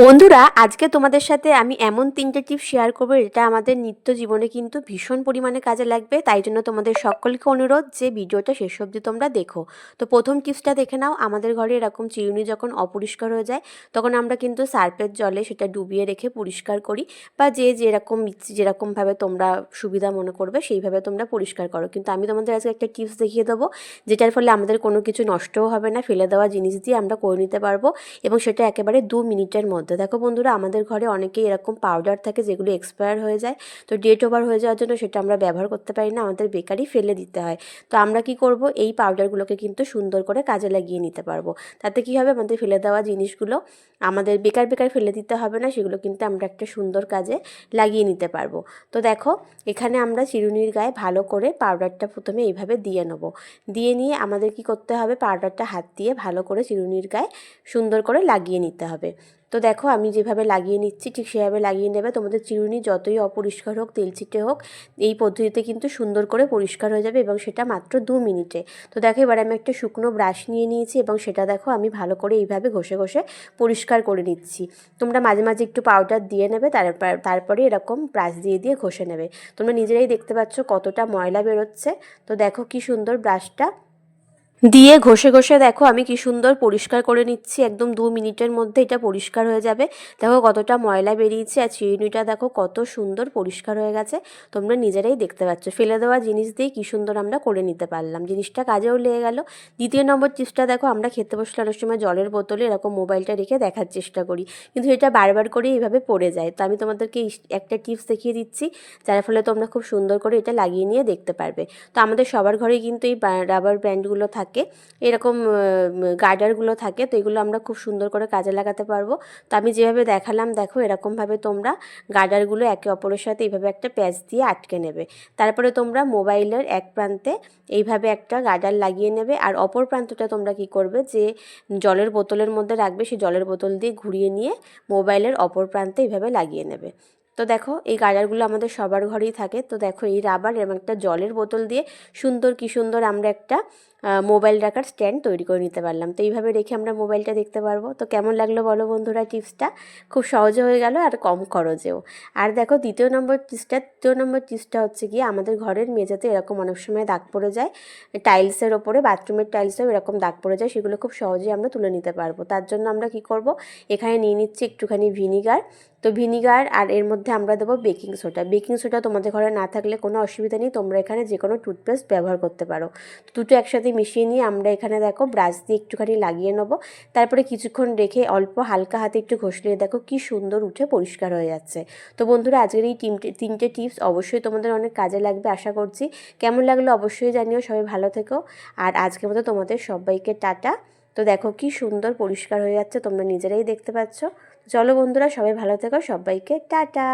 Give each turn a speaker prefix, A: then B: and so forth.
A: বন্ধুরা, আজকে তোমাদের সাথে আমি এমন তিনটে টিপস শেয়ার করব এটা আমাদের নিত্য জীবনে কিন্তু ভীষণ পরিমাণে কাজে লাগবে। তাই জন্য তোমাদের সকলকে অনুরোধ যে ভিডিওটা শেষ অবধি তোমরা দেখো। তো প্রথম টিপসটা দেখে নাও, আমাদের ঘরে এরকম চিরুনি যখন অপরিষ্কার হয়ে যায়, তখন আমরা কিন্তু সার্ফের জলে সেটা ডুবিয়ে রেখে পরিষ্কার করি বা যে যেরকম যেরকমভাবে তোমরা সুবিধা মনে করবে, সেইভাবে তোমরা পরিষ্কার করো। কিন্তু আমি তোমাদের আজকে একটা টিপস দেখিয়ে দেবো, যেটার ফলে আমাদের কোনো কিছু নষ্টও হবে না, ফেলে দেওয়া জিনিস দিয়ে আমরা করে নিতে পারব এবং সেটা একেবারে দু মিনিটের মধ্যে দেখো বন্ধুরা, আমাদের ঘরে অনেকেই এরকম পাউডার থাকে যেগুলো এক্সপায়ার হয়ে যায়। তো ডেট ওভার হয়ে যাওয়ার জন্য সেটা আমরা ব্যবহার করতে পারি না, আমাদের বেকারই ফেলে দিতে হয়। তো আমরা কি করব? এই পাউডারগুলোকে কিন্তু সুন্দর করে কাজে লাগিয়ে নিতে পারব। তাতে কি হবে? আমাদের ফেলে দেওয়া জিনিসগুলো আমাদের বেকার বেকার ফেলে দিতে হবে না, সেগুলো কিন্তু আমরা একটা সুন্দর কাজে লাগিয়ে নিতে পারব। তো দেখো, এখানে আমরা চিরুনির গায়ে ভালো করে পাউডারটা প্রথমে এইভাবে দিয়ে নেব। দিয়ে নিয়ে আমাদের কি করতে হবে? পাউডারটা হাত দিয়ে ভালো করে চিরুনির গায়ে সুন্দর করে লাগিয়ে নিতে হবে। তো দেখো, আমি যেভাবে লাগিয়ে নিচ্ছি, ঠিক সেভাবে লাগিয়ে নেবে। তোমাদের চিরুনি যতই অপরিষ্কার হোক তেলচিটে হোক, এই পদ্ধতিতে কিন্তু সুন্দর করে পরিষ্কার হয়ে যাবে এবং সেটা মাত্র দু মিনিটে। তো দেখো, এবার আমি একটা শুকনো ব্রাশ নিয়ে নিয়েছি এবং সেটা দেখো, আমি ভালো করে এইভাবে ঘষে ঘষে পরিষ্কার করে নিচ্ছি। তোমরা মাঝে মাঝে একটু পাউডার দিয়ে নেবে, তারপর, তারপরে এরকম ব্রাশ দিয়ে দিয়ে ঘষে নেবে। তোমরা নিজেরাই দেখতে পাচ্ছ কতটা ময়লা বেরোচ্ছে। তো দেখো কি সুন্দর ব্রাশটা। দিয়ে ঘষে ঘষে দেখো আমি কি সুন্দর পরিষ্কার করে নিচ্ছি। একদম দু মিনিটের মধ্যে এটা পরিষ্কার হয়ে যাবে। দেখো কতটা ময়লা বেরিয়েছে আর চিরুনিটা দেখো কত সুন্দর পরিষ্কার হয়ে গেছে। তোমরা নিজেরাই দেখতে পাচ্ছ। ফেলে দেওয়া জিনিস দিয়ে কি সুন্দর আমরা করে নিতে পারলাম। জিনিসটা কাজেও লেগে গেল। দ্বিতীয় নম্বর টিপসটা দেখো, আমরা খেতে বসলে অনেক সময় জলের বোতলে এরকম মোবাইলটা রেখে দেখার চেষ্টা করি। কিন্তু এটা বারবার করে এইভাবে পড়ে যায়। তো আমি তোমাদেরকে একটা টিপস দেখিয়ে দিচ্ছি, যার ফলে তোমরা খুব সুন্দর করে এটা লাগিয়ে নিয়ে দেখতে পারবে। তো আমাদের সবার ঘরেই কিন্তু এই রাবার ব্যান্ডগুলো থাকে। থাকে। এরকম গার্ডারগুলো থাকে, তো এগুলো আমরা খুব সুন্দর করে কাজে লাগাতে পারব। তো আমি যেভাবে দেখালাম, দেখো এরকমভাবে তোমরা গার্ডারগুলো একে অপরের সাথে এইভাবে একটা প্যাচ দিয়ে আটকে নেবে। তারপরে তোমরা মোবাইলের এক প্রান্তে এইভাবে একটা গার্ডার লাগিয়ে নেবে আর অপর প্রান্তটা তোমরা কি করবে যে জলের বোতলের মধ্যে রাখবে, সেই জলের বোতল দিয়ে ঘুরিয়ে নিয়ে মোবাইলের অপর প্রান্তে এইভাবে লাগিয়ে নেবে। তো দেখো, এই গার্ডারগুলো আমাদের সবার ঘরেই থাকে। তো দেখো, এই রাবার এবং একটা জলের বোতল দিয়ে সুন্দর কি সুন্দর আমরা একটা মোবাইল রাখার স্ট্যান্ড তৈরি করে নিতে পারলাম। তো এইভাবে রেখে আমরা মোবাইলটা দেখতে পারব। তো কেমন লাগল বলো বন্ধুরা টিপসটা? খুব সহজে হয়ে গেল আর কম খরচেও। আর দেখো, দ্বিতীয় নম্বর টিপসটা, তৃতীয় নম্বর টিপসটা হচ্ছে গিয়ে আমাদের ঘরের মেঝেতে এরকম অনেক সময় দাগ পড়ে যায়। টাইলসের ওপরে, বাথরুমের টাইলসেও এরকম দাগ পড়ে যায়। সেগুলো খুব সহজেই আমরা তুলে নিতে পারব। তার জন্য আমরা কি করব, এখানে নিয়ে নিচ্ছি একটুখানি ভিনিগার। তো ভিনিগার আর এর মধ্যে আমরা দেবো বেকিং সোডা। বেকিং সোডা তোমাদের ঘরে না থাকলে কোনো অসুবিধা নেই, তোমরা এখানে যে কোনো টুথপেস্ট ব্যবহার করতে পারো। দুটো একসাথে মিশিয়ে নিয়ে আমরা এখানে দেখো ব্রাশ দিয়ে একটুখানি লাগিয়ে নেব। তারপরে কিছুক্ষণ রেখে অল্প হালকা হাতে একটু ঘষলিয়ে দেখো কি সুন্দর উঠে পরিষ্কার হয়ে যাচ্ছে। তো বন্ধুরা, আজকের এই তিনটে টিপস অবশ্যই তোমাদের অনেক কাজে লাগবে, আশা করছি। কেমন লাগল অবশ্যই জানিও, সবাই ভালো থেকো। আর আজকের মতো তোমাদের সবাইকে টাটা। তো দেখো কি সুন্দর পরিষ্কার হয়ে যাচ্ছে, তোমরা নিজেরাই দেখতে পাচ্ছ। চলো বন্ধুরা সবাই ভালো থেকো সবাইকে টাটা।